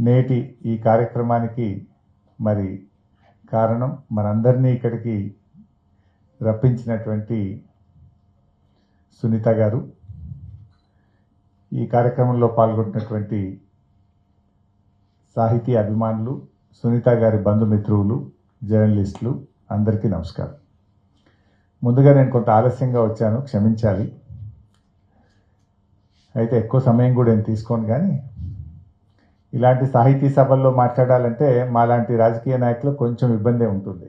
నేటి ఈ కార్యక్రమానికి మరి కారణం మనందరినీ ఇక్కడికి రప్పించినటువంటి సునీత గారు. ఈ కార్యక్రమంలో పాల్గొంటున్నటువంటి సాహితీ అభిమానులు సునీత గారి బంధుమిత్రువులు జర్నలిస్టులు అందరికీ నమస్కారం. ముందుగా నేను కొంత ఆలస్యంగా వచ్చాను క్షమించాలి. అయితే ఎక్కువ సమయం కూడా నేను తీసుకోను కానీ ఇలాంటి సాహితీ సభల్లో మాట్లాడాలంటే మాలాంటి రాజకీయ నాయకులు కొంచెం ఇబ్బంది ఉంటుంది.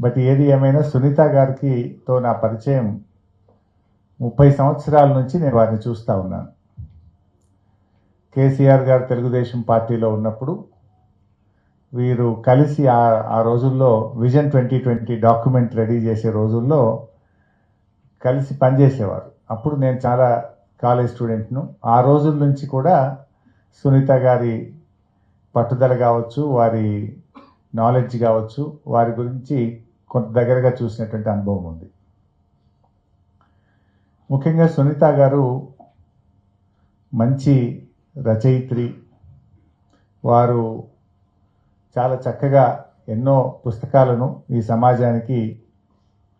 బట్ ఏది ఏమైనా సునీత గారికి తో నా పరిచయం ముప్పై సంవత్సరాల నుంచి నేను వారిని చూస్తూ ఉన్నాను. కేసీఆర్ గారు తెలుగుదేశం పార్టీలో ఉన్నప్పుడు వీరు కలిసి ఆ ఆ రోజుల్లో vision twenty twenty document ready చేసే రోజుల్లో కలిసి పనిచేసేవారు. అప్పుడు నేను చాలా కాలేజ్ స్టూడెంట్ను. ఆ రోజుల నుంచి కూడా సునీత గారి పట్టుదల కావచ్చు వారి నాలెడ్జ్ కావచ్చు వారి గురించి కొంత దగ్గరగా చూసినటువంటి అనుభవం ఉంది. ముఖ్యంగా సునీత గారు మంచి రచయిత్రి. వారు చాలా చక్కగా ఎన్నో పుస్తకాలను ఈ సమాజానికి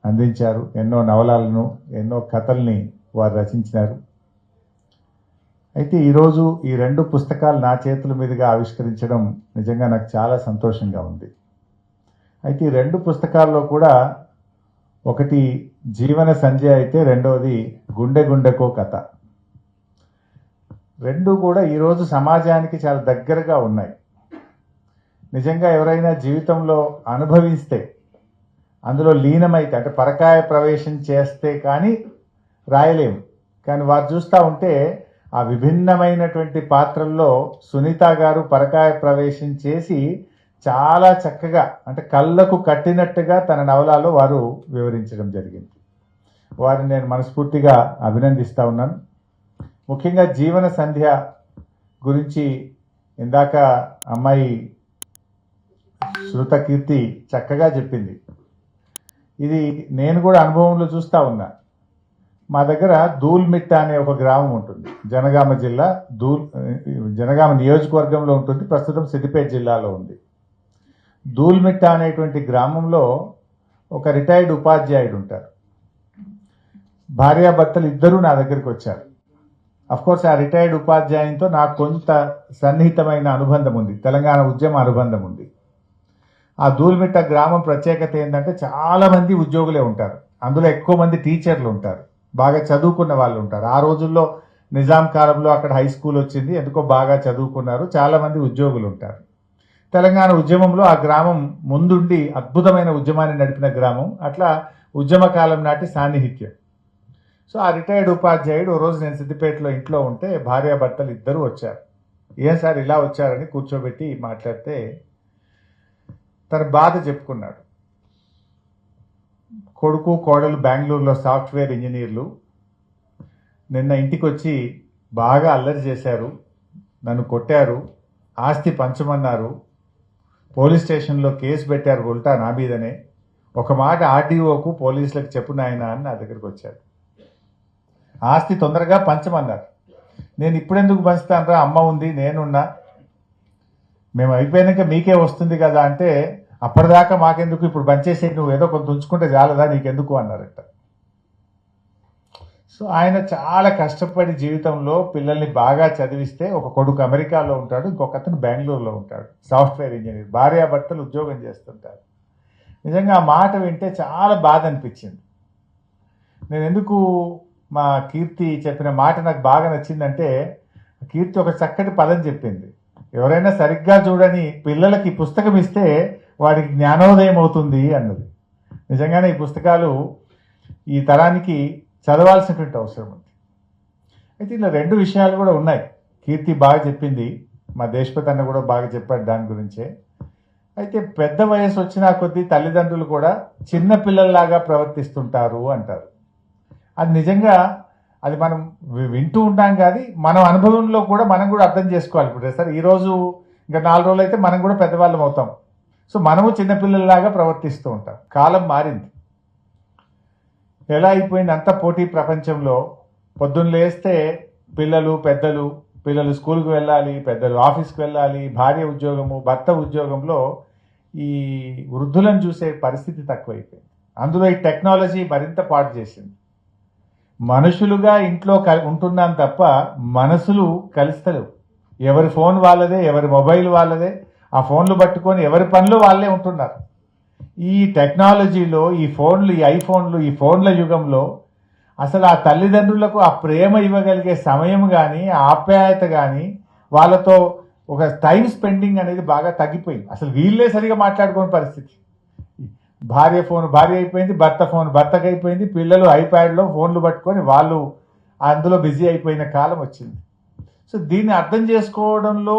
అందించారు ఎన్నో నవలాలను ఎన్నో కథల్ని వారు రచించినారు. అయితే ఈరోజు ఈ రెండు పుస్తకాలు నా చేతుల మీదుగా ఆవిష్కరించడం నిజంగా నాకు చాలా సంతోషంగా ఉంది. అయితే ఈ రెండు పుస్తకాల్లో కూడా ఒకటి జీవన సంధ్య అయితే రెండవది గుండె గుండెకో కథ. రెండు కూడా ఈరోజు సమాజానికి చాలా దగ్గరగా ఉన్నాయి. నిజంగా ఎవరైనా జీవితంలో అనుభవిస్తే అందులో లీనమైతే అంటే పరకాయ ప్రవేశం చేస్తే కానీ రాయలేము. కానీ వారు చూస్తూ ఉంటే ఆ విభిన్నమైనటువంటి పాత్రల్లో సునీత గారు పరకాయ ప్రవేశం చేసి చాలా చక్కగా అంటే కళ్ళకు కట్టినట్టుగా తన నవలాలో వారు వివరించడం జరిగింది. వారిని నేను మనస్ఫూర్తిగా అభినందిస్తూ ఉన్నాను. ముఖ్యంగా జీవన సంధ్య గురించి ఇందాక అమ్మాయి శృతకీర్తి చక్కగా చెప్పింది. ఇది నేను కూడా అనుభవంలో చూస్తూ ఉన్నా. మా దగ్గర దూల్మిట్ట అనే ఒక గ్రామం ఉంటుంది. జనగామ జిల్లా దూల్ జనగామ నియోజకవర్గంలో ఉంటుంది. ప్రస్తుతం సిద్దిపేట జిల్లాలో ఉంది. దూల్మిట్ట అనేటువంటి గ్రామంలో ఒక రిటైర్డ్ ఉపాధ్యాయుడు ఉంటారు. భార్యాభర్తలు ఇద్దరూ నా దగ్గరికి వచ్చారు. కోర్స్ ఆ రిటైర్డ్ ఉపాధ్యాయునితో నాకు కొంత సన్నిహితమైన అనుబంధం ఉంది. తెలంగాణ ఉద్యమ అనుబంధం ఉంది. ఆ దూల్మిట్ట గ్రామం ప్రత్యేకత ఏంటంటే చాలామంది ఉద్యోగులే ఉంటారు. అందులో ఎక్కువ మంది టీచర్లు ఉంటారు. బాగా చదువుకున్న వాళ్ళు ఉంటారు. ఆ రోజుల్లో నిజాం కాలంలో అక్కడ హై స్కూల్ వచ్చింది. ఎందుకో బాగా చదువుకున్నారు. చాలామంది ఉద్యోగులు ఉంటారు. తెలంగాణ ఉద్యమంలో ఆ గ్రామం ముందుండి అద్భుతమైన ఉద్యమాన్ని నడిపిన గ్రామం. అట్లా ఉద్యమ కాలం నాటి సాన్నిహిత్యం. సో ఆ రిటైర్డ్ ఉపాధ్యాయుడు ఓ రోజు నేను సిద్దిపేటలో ఇంట్లో ఉంటే భార్యాభర్తలు ఇద్దరు వచ్చారు. ఏం సార్ ఇలా వచ్చారని కూర్చోబెట్టి మాట్లాడితే తన బాధ చెప్పుకున్నాడు. కొడుకు కోడలు బెంగళూరులో సాఫ్ట్వేర్ ఇంజనీర్లు. నిన్న ఇంటికి వచ్చి బాగా అల్లరి చేశారు. నన్ను కొట్టారు. ఆస్తి పంచమన్నారు. పోలీస్ స్టేషన్లో కేసు పెట్టారు ఉల్టా నా మీదనే. ఒక మాట ఆర్డీఓకు పోలీసులకు చెప్పు నాయన అని నా దగ్గరికి వచ్చాడు ఆస్తి తొందరగా పంచమన్నారు. నేను ఇప్పుడెందుకు పంచుతానరా? అమ్మ ఉంది నేనున్నా. మేము అయిపోయాక మీకే వస్తుంది కదా అంటే అప్పటిదాకా మాకెందుకు? ఇప్పుడు పంచేసి నువ్వు ఏదో కొంత ఉంచుకుంటే చాలదా? నీకెందుకు? అన్నారట సో ఆయన చాలా కష్టపడి జీవితంలో పిల్లల్ని బాగా చదివిస్తే ఒక కొడుకు అమెరికాలో ఉంటాడు ఇంకొక అతను బెంగళూరులో ఉంటాడు సాఫ్ట్వేర్ ఇంజనీర్ భార్యాభర్తలు ఉద్యోగం చేస్తుంటారు. నిజంగా ఆ మాట వింటే చాలా బాధ అనిపించింది. నేను ఎందుకు మా కీర్తి చెప్పిన మాట నాకు బాగా నచ్చిందంటే కీర్తి ఒక చక్కటి పదం చెప్పింది. ఎవరైనా సరిగ్గా చూడని పిల్లలకి పుస్తకం ఇస్తే వాడికి జ్ఞానోదయం అవుతుంది అన్నది. నిజంగానే ఈ పుస్తకాలు ఈ తరానికి చదవాల్సినటువంటి అవసరం ఉంది. అయితే ఇలా రెండు విషయాలు కూడా ఉన్నాయి. కీర్తి బాగా చెప్పింది. మా దేశపతి అన్న కూడా బాగా చెప్పాడు దాని గురించే. అయితే పెద్ద వయసు వచ్చిన కొద్దీ తల్లిదండ్రులు కూడా చిన్న పిల్లల్లాగా ప్రవర్తిస్తుంటారు అంటారు. అది నిజంగా అది మనం వింటూ ఉంటాం కానీ మనం అనుభవంలో కూడా మనం కూడా అర్థం చేసుకోవాలి. ఇప్పుడు సార్ ఈరోజు ఇంకా నాలుగు రోజులు అయితే మనం కూడా పెద్దవాళ్ళం అవుతాం. సో మనము చిన్నపిల్లల్లాగా ప్రవర్తిస్తూ ఉంటాం. కాలం మారింది. ఎలా అయిపోయింది అంత పోటీ ప్రపంచంలో? పొద్దున్న లేస్తే పిల్లలు పెద్దలు పిల్లలు స్కూల్కి వెళ్ళాలి పెద్దలు ఆఫీస్కి వెళ్ళాలి భార్య ఉద్యోగము భర్త ఉద్యోగంలో ఈ వృద్ధులను చూసే పరిస్థితి తక్కువైపోయింది. అందులో ఈ టెక్నాలజీ మరింత పాటు చేసింది. మనుషులుగా ఇంట్లో కల్- ఉంటున్నాను తప్ప మనసులు కలుస్తలేవు. ఎవరి ఫోన్ వాళ్ళదే ఎవరి మొబైల్ వాళ్ళదే ఆ ఫోన్లు పట్టుకొని ఎవరి పనులు వాళ్ళే ఉంటున్నారు. ఈ టెక్నాలజీలో ఈ ఫోన్లు ఈ ఐఫోన్లు ఈ ఫోన్ల యుగంలో అసలు ఆ తల్లిదండ్రులకు ఆ ప్రేమ ఇవ్వగలిగే సమయం కానీ ఆప్యాయత కానీ వాళ్ళతో ఒక టైం స్పెండింగ్ అనేది బాగా తగ్గిపోయింది. అసలు వీళ్ళే సరిగా మాట్లాడుకోని పరిస్థితి. భార్య ఫోన్ భార్య అయిపోయింది భర్త ఫోన్ భర్తకు అయిపోయింది పిల్లలు ఐప్యాడ్లో ఫోన్లు పట్టుకొని వాళ్ళు అందులో బిజీ అయిపోయిన కాలం వచ్చింది. సో దీన్ని అర్థం చేసుకోవడంలో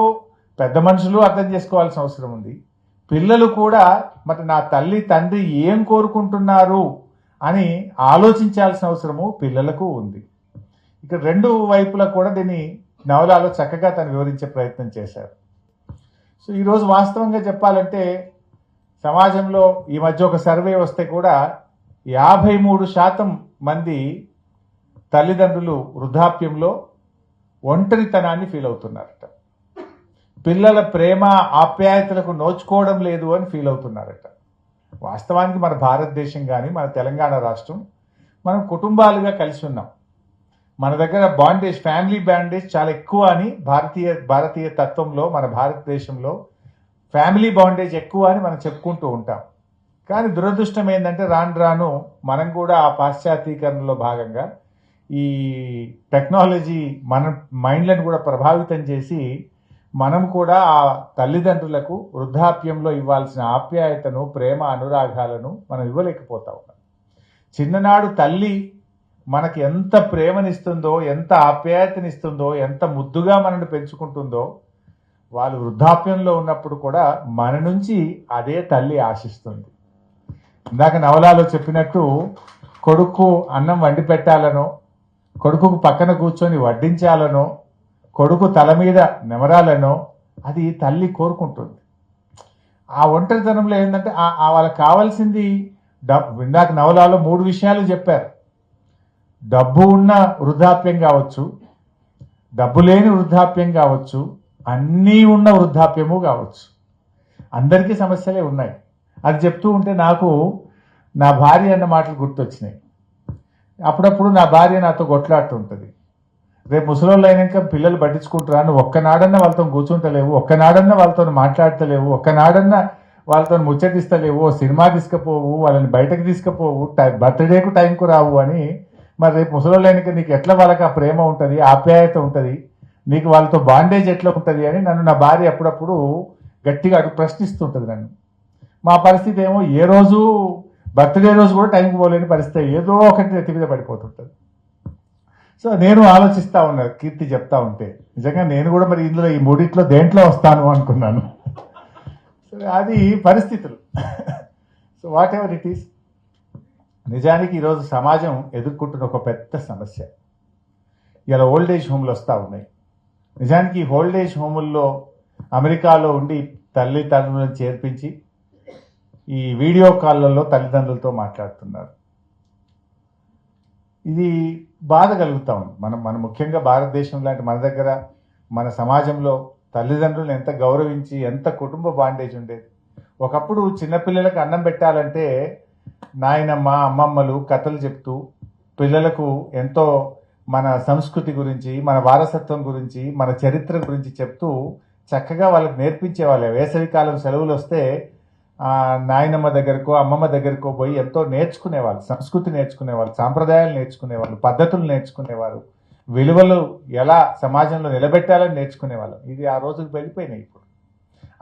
పెద్ద మనుషులు అర్థం చేసుకోవాల్సిన అవసరం ఉంది. పిల్లలు కూడా మరి నా తల్లి తండ్రి ఏం కోరుకుంటున్నారు? అని ఆలోచించాల్సిన అవసరము పిల్లలకు ఉంది. ఇక్కడ రెండు వైపులా కూడా దీన్ని నవలాలో చక్కగా తను వివరించే ప్రయత్నం చేశారు. సో ఈరోజు వాస్తవంగా చెప్పాలంటే సమాజంలో ఈ మధ్య ఒక సర్వే వస్తే కూడా యాభై మూడు శాతం మంది తల్లిదండ్రులు వృద్ధాప్యంలో ఒంటరితనాన్ని ఫీల్ అవుతున్నారట. పిల్లల ప్రేమ ఆప్యాయతలకు నోచుకోవడం లేదు అని ఫీల్ అవుతున్నారట. వాస్తవానికి మన భారతదేశం కానీ మన తెలంగాణ రాష్ట్రం మనం కుటుంబాలుగా కలిసి ఉన్నాం. మన దగ్గర బాండేజ్ ఫ్యామిలీ బాండేజ్ చాలా ఎక్కువ అని భారతీయ భారతీయ తత్వంలో మన భారతదేశంలో ఫ్యామిలీ బాండేజ్ ఎక్కువ అని మనం చెప్పుకుంటూ ఉంటాం. కానీ దురదృష్టం ఏంటంటే రాను రాను మనం కూడా ఆ పాశ్చాత్యీకరణలో భాగంగా ఈ టెక్నాలజీ మన మైండ్లను కూడా ప్రభావితం చేసి మనం కూడా ఆ తల్లిదండ్రులకు వృద్ధాప్యంలో ఇవ్వాల్సిన ఆప్యాయతను ప్రేమ అనురాగాలను మనం ఇవ్వలేకపోతా. ఉన్నాం చిన్ననాడు తల్లి మనకి ఎంత ప్రేమనిస్తుందో ఎంత ఆప్యాయతనిస్తుందో ఎంత ముద్దుగా మనల్ని పెంచుకుంటుందో వాళ్ళు వృద్ధాప్యంలో ఉన్నప్పుడు కూడా మన నుంచి అదే తల్లి ఆశిస్తుంది. ఇందాక నవలాలో చెప్పినట్టు కొడుకు అన్నం వండి పెట్టాలనో కొడుకుకు పక్కన కూర్చొని వడ్డించాలనో కొడుకు తల మీద నెమరాలనో అది తల్లి కోరుకుంటుంది. ఆ ఒంటరితనంలో ఏంటంటే వాళ్ళకి కావాల్సింది డబ్బు ఇందాక నవలాలో మూడు విషయాలు చెప్పారు. డబ్బు ఉన్న వృద్ధాప్యం కావచ్చు డబ్బు లేని వృద్ధాప్యం కావచ్చు అన్నీ ఉన్న వృద్ధాప్యము కావచ్చు. అందరికీ సమస్యలే ఉన్నాయి. అది చెప్తూ ఉంటే నాకు నా భార్య అన్న మాటలు గుర్తొచ్చినాయి. అప్పుడప్పుడు నా భార్య నాతో కొట్లాడుతుంటుంది రేపు ముసలోళ్ళు అయినాక పిల్లలు పట్టించుకుంటారా నువ్వు ఒక్కనాడన్నా వాళ్ళతో కూర్చుంటలేవు ఒక్కనాడన్నా వాళ్ళతో మాట్లాడతలేవు ఒక్కనాడన్నా వాళ్ళతో ముచ్చటిస్తలేవు సినిమా తీసుకుపోవు వాళ్ళని బయటకు తీసుకుపోవు టై బర్త్డేకు టైంకు రావు అని మరి రేపు ముసలోళ్ళు అయినాక నీకు ఎట్లా వాళ్ళకి ఆ ప్రేమ ఉంటుంది ఆప్యాయత ఉంటుంది నీకు వాళ్ళతో బాండేజ్ ఎట్లా ఉంటుంది అని నన్ను నా భార్య అప్పుడప్పుడు గట్టిగా అటు ప్రశ్నిస్తుంటుంది నన్ను. మా పరిస్థితి ఏమో ఏ రోజు బర్త్డే రోజు కూడా టైంకి పోలేని పరిస్థితి ఏదో ఒకటి నెత్తి మీద పడిపోతుంటుంది. సో నేను ఆలోచిస్తా ఉన్నా కీర్తి చెప్తా ఉంటే. నిజంగా నేను కూడా మరి ఇందులో ఈ మూడిట్లో దేంట్లో వస్తాను అనుకున్నాను. సో అది పరిస్థితులు. So whatever it is నిజానికి ఈరోజు సమాజం ఎదుర్కొంటున్న ఒక పెద్ద సమస్య. ఇలా ఓల్డ్ ఏజ్ హోమ్లు వస్తూ ఉన్నాయి. నిజానికి ఈ ఓల్డ్ ఏజ్ హోముల్లో అమెరికాలో ఉండి తల్లిదండ్రులను చేర్పించి ఈ వీడియో కాళ్ళల్లో తల్లిదండ్రులతో మాట్లాడుతున్నారు. ఇది బాధ కలుగుతా ఉంది మనం మన ముఖ్యంగా భారతదేశం లాంటి మన దగ్గర మన సమాజంలో తల్లిదండ్రులను ఎంత గౌరవించి ఎంత కుటుంబ బాండేజ్ ఉండేది. ఒకప్పుడు చిన్నపిల్లలకు అన్నం పెట్టాలంటే నాయనమ్మ అమ్మమ్మలు కథలు చెప్తూ పిల్లలకు ఎంతో మన సంస్కృతి గురించి మన వారసత్వం గురించి మన చరిత్ర గురించి చెప్తూ చక్కగా వాళ్ళకి నేర్పించేవాళ్ళు. వేసవికాలం సెలవులు వస్తే నాయనమ్మ దగ్గరకో అమ్మమ్మ దగ్గరకో పోయి ఎంతో నేర్చుకునేవాళ్ళు సంస్కృతి నేర్చుకునేవాళ్ళు సాంప్రదాయాలు నేర్చుకునేవాళ్ళు పద్ధతులు నేర్చుకునేవారు. విలువలు ఎలా సమాజంలో నిలబెట్టాలని నేర్చుకునేవాళ్ళం. ఇది ఆ రోజులు వెళ్ళిపోయినాయి ఇప్పుడు.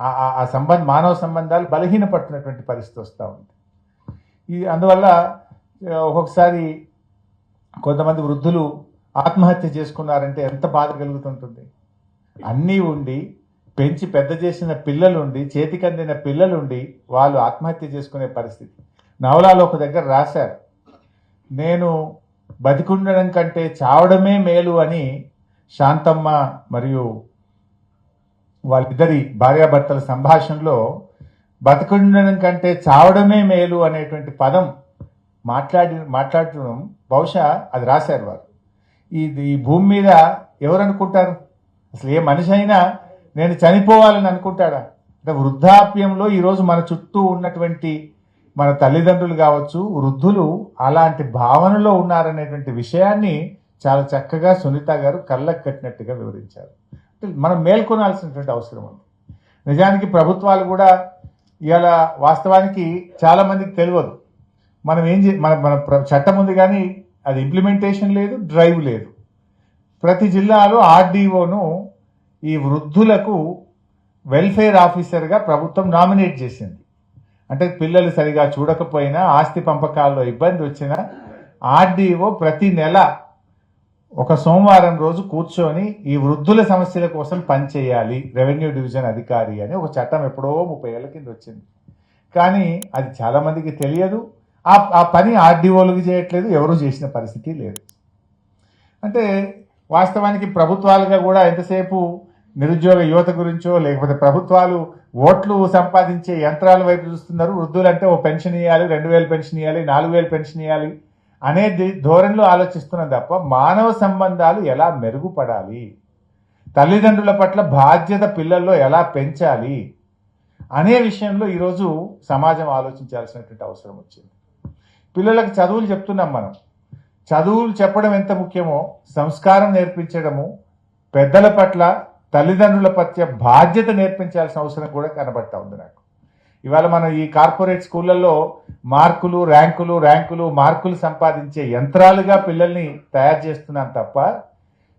ఆ- ఆ- సంబంధ మానవ సంబంధాలు బలహీనపడుతున్నటువంటి పరిస్థితి వస్తూ ఉంది. ఇది అందువల్ల ఒక్కొక్కసారి కొంతమంది వృద్ధులు ఆత్మహత్య చేసుకున్నారంటే ఎంత బాధ కలుగుతుంటుంది. అన్నీ ఉండి పెంచి పెద్ద చేసిన పిల్లలుండి చేతికి అందిన పిల్లలుండి వాళ్ళు ఆత్మహత్య చేసుకునే పరిస్థితి. నవలాలో ఒక దగ్గర రాశారు. నేను బతికుండడం కంటే చావడమే మేలు అని శాంతమ్మ మరియు వాళ్ళిద్దరి భార్యాభర్తల సంభాషణలో బతికుండడం కంటే చావడమే మేలు అనేటువంటి పదం మాట్లాడి మాట్లాడటం బహుశా అది రాశారు వారు. ఇది ఈ భూమి మీద ఎవరు అనుకుంటారు? అసలు ఏ మనిషి అయినా నేను చనిపోవాలని అనుకుంటాడా? అంటే వృద్ధాప్యంలో ఈరోజు మన చుట్టూ ఉన్నటువంటి మన తల్లిదండ్రులు కావచ్చు వృద్ధులు అలాంటి భావనలో ఉన్నారనేటువంటి విషయాన్ని చాలా చక్కగా సునీత గారు కళ్ళకు కట్టినట్టుగా వివరించారు. అంటే మనం మేల్కొనాల్సినటువంటి అవసరం ఉంది. నిజానికి ప్రభుత్వాలు కూడా ఇలా వాస్తవానికి చాలామందికి తెలియదు. మనం ఏం చే మన మన చట్టం ఉంది కానీ అది ఇంప్లిమెంటేషన్ లేదు డ్రైవ్ లేదు. ప్రతి జిల్లాలో ఆర్డీఓను ఈ వృద్ధులకు వెల్ఫేర్ ఆఫీసర్గా ప్రభుత్వం నామినేట్ చేసింది. అంటే పిల్లలు సరిగా చూడకపోయినా ఆస్తి పంపకాల్లో ఇబ్బంది వచ్చినా ఆర్డీఓ ప్రతి నెల ఒక సోమవారం రోజు కూర్చొని ఈ వృద్ధుల సమస్యల కోసం పనిచేయాలి రెవెన్యూ డివిజన్ అధికారి అని ఒక చట్టం ఎప్పుడో ముప్పై ఏళ్ళ కింద వచ్చింది. కానీ అది చాలామందికి తెలియదు. ఆ ఆ పని ఆర్డీఓలకు చేయట్లేదు ఎవరు చేసిన పరిస్థితి లేదు. అంటే వాస్తవానికి ప్రభుత్వాలుగా కూడా ఎంతసేపు నిరుద్యోగ యువత గురించో లేకపోతే ప్రభుత్వాలు ఓట్లు సంపాదించే యంత్రాల వైపు చూస్తున్నారు. వృద్ధులంటే ఓ పెన్షన్ ఇవ్వాలి రెండు వేలు పెన్షన్ ఇవ్వాలి నాలుగు వేలు పెన్షన్ ఇవ్వాలి అనే ధోరణిలో ఆలోచిస్తున్న తప్ప మానవ సంబంధాలు ఎలా మెరుగుపడాలి? తల్లిదండ్రుల పట్ల బాధ్యత పిల్లల్లో ఎలా పెంచాలి? అనే విషయంలో ఈరోజు సమాజం ఆలోచించాల్సినటువంటి అవసరం వచ్చింది. పిల్లలకు చదువులు చెప్తున్నాం మనం. చదువులు చెప్పడం ఎంత ముఖ్యమో సంస్కారం నేర్పించడము పెద్దల పట్ల తల్లిదండ్రుల పట్ల బాధ్యత నేర్పించాల్సిన అవసరం కూడా కనబడతా ఉంది నాకు. ఇవాళ మనం ఈ కార్పొరేట్ స్కూళ్ళల్లో మార్కులు ర్యాంకులు ర్యాంకులు మార్కులు సంపాదించే యంత్రాలుగా పిల్లల్ని తయారు చేస్తున్నాం తప్ప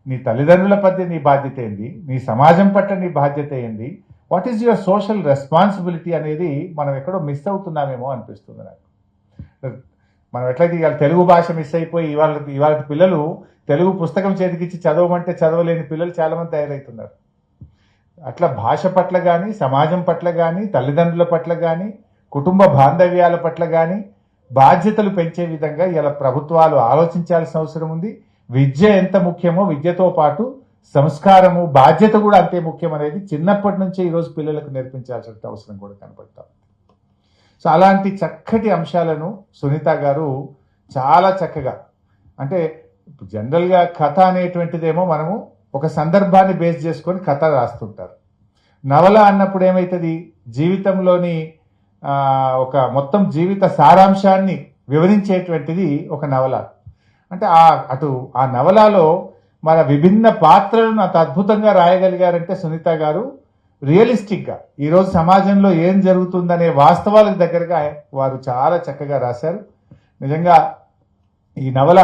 నీ తల్లిదండ్రుల పట్ల నీ బాధ్యత ఏంది? నీ సమాజం పట్ల నీ బాధ్యత ఏంది? What is your social responsibility అనేది మనం ఎక్కడో మిస్ అవుతున్నామేమో అనిపిస్తుంది నాకు. మనం ఎట్లయితే ఇవాళ తెలుగు భాష మిస్ అయిపోయి ఇవాళ ఇవాళ పిల్లలు తెలుగు పుస్తకం చేతికిచ్చి చదవమంటే చదవలేని పిల్లలు చాలామంది తయారవుతున్నారు అట్లా భాష పట్ల కానీ సమాజం పట్ల కానీ తల్లిదండ్రుల పట్ల కానీ కుటుంబ బాంధవ్యాల పట్ల కానీ బాధ్యతలు పెంచే విధంగా ఇలా ప్రభుత్వాలు ఆలోచించాల్సిన అవసరం ఉంది. విద్య ఎంత ముఖ్యమో విద్యతో పాటు సంస్కారము బాధ్యత కూడా అంతే ముఖ్యం అనేది చిన్నప్పటి నుంచే ఈరోజు పిల్లలకు నేర్పించాల్సిన అవసరం కూడా కనపడతాం సో అలాంటి చక్కటి అంశాలను సునీత గారు చాలా చక్కగా అంటే జనరల్గా కథ అనేటువంటిదేమో మనము ఒక సందర్భాన్ని బేస్ చేసుకొని కథ రాస్తుంటారు. నవల అన్నప్పుడు ఏమవుతుంది జీవితంలోని ఒక మొత్తం జీవిత సారాంశాన్ని వివరించేటువంటిది ఒక నవల. అంటే ఆ అటు ఆ నవలలో మన విభిన్న పాత్రలను అంత అద్భుతంగా రాయగలిగారంటే సునీత గారు రియలిస్టిక్గా ఈరోజు సమాజంలో ఏం జరుగుతుందనే వాస్తవాలకు దగ్గరగా వారు చాలా చక్కగా రాశారు. నిజంగా ఈ నవల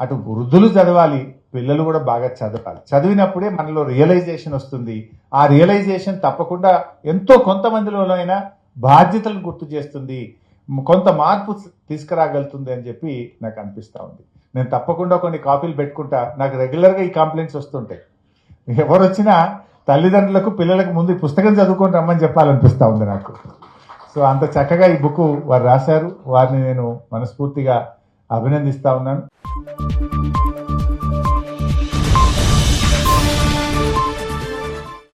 అటు వృద్ధులు చదవాలి పిల్లలు కూడా బాగా చదవాలి చదివినప్పుడే మనలో రియలైజేషన్ వస్తుంది. ఆ రియలైజేషన్ తప్పకుండా ఎంతో కొంతమందిలోనైనా బాధ్యతలను గుర్తు చేస్తుంది. కొంత మార్పు తీసుకురాగలుగుతుంది అని చెప్పి నాకు అనిపిస్తూ ఉంది. నేను తప్పకుండా కొన్ని కాపీలు పెట్టుకుంటా. నాకు రెగ్యులర్గా ఈ కంప్లైంట్స్ వస్తుంటాయి. ఎవరు వచ్చినా తల్లిదండ్రులకు పిల్లలకు ముందు ఈ పుస్తకం చదువుకొని రమ్మని చెప్పాలనిపిస్తూ ఉంది నాకు. సో అంత చక్కగా ఈ బుక్ వారు రాశారు. వారిని నేను మనస్ఫూర్తిగా అభినందిస్తూ ఉన్నాను.